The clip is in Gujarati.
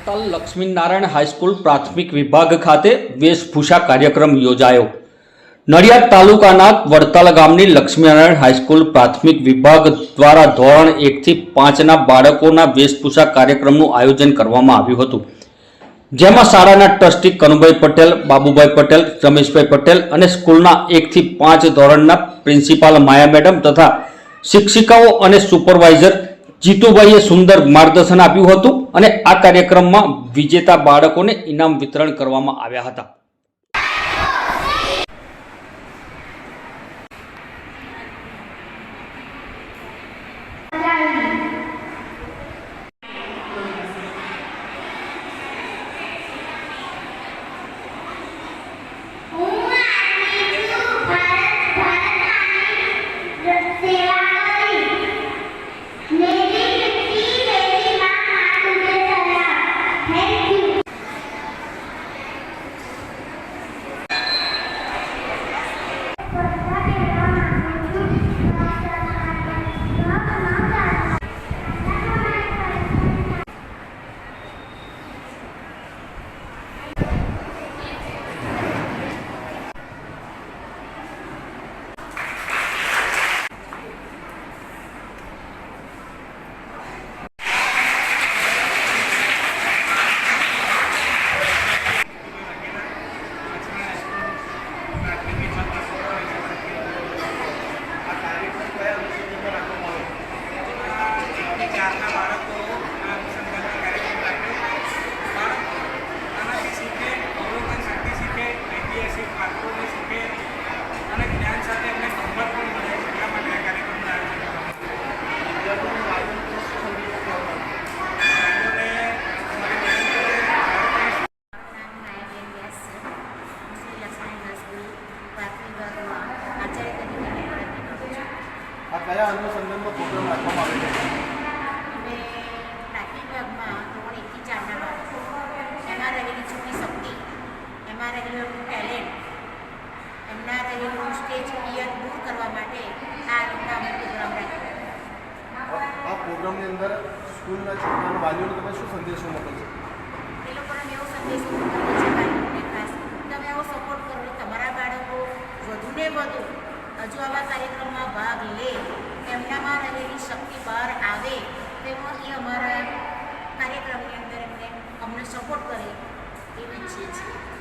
વડતાલ લક્ષ્મીનારાયણ હાઈસ્કૂલ પ્રાથમિક વિભાગ ખાતે વેશભૂષા કાર્યક્રમ યોજાયો. નડિયાદ તાલુકાના વડતાલ ગામની લક્ષ્મીનારાયણ હાઈસ્કૂલ પ્રાથમિક વિભાગ દ્વારા ધોરણ એકથી પાંચના બાળકોના વેશભૂષા કાર્યક્રમનું આયોજન કરવામાં આવ્યું હતું. જેમાં શાળાના ટ્રસ્ટી કનુભાઈ પટેલ, બાબુભાઈ પટેલ, રમેશભાઈ પટેલ અને સ્કૂલના એકથી પાંચ ધોરણના પ્રિન્સિપાલ માયા મેડમ તથા શિક્ષિકાઓ અને સુપરવાઇઝર જીતુભાઈએ સુંદર માર્ગદર્શન આપ્યું હતું અને આ કાર્યક્રમમાં વિજેતા બાળકોને ઇનામ વિતરણ કરવામાં આવ્યા હતા. Hey! આ કયા અનુસંધાનમાં પ્રોગ્રામ રાખવામાં આવે છે? એમાં રહેલી છૂટી શક્તિ એમાં રહેલું એમનું ટેલેન્ટ એમના રહેલું સ્ટેજ ફિયર દૂર કરવા માટે આ રીતના અમે પ્રોગ્રામ રાખ્યો. આ પ્રોગ્રામની અંદર સ્કૂલના છોકરાના વાલીઓને તમે શું સંદેશો મોકલશો? એ લોકોને એવો સંદેશો મોકલીએ છે બાળકોને ખાસ તમે એવો સપોર્ટ કરો કે તમારા બાળકો વધુને વધુ હજુ આવા કાર્યક્રમમાં ભાગ લે એમનામાં રહેલી શક્તિ બહાર આવે તેમાં એ અમારા કાર્યક્રમની અંદર એમને અમને સપોર્ટ કરે એવી ઈચ્છીએ છીએ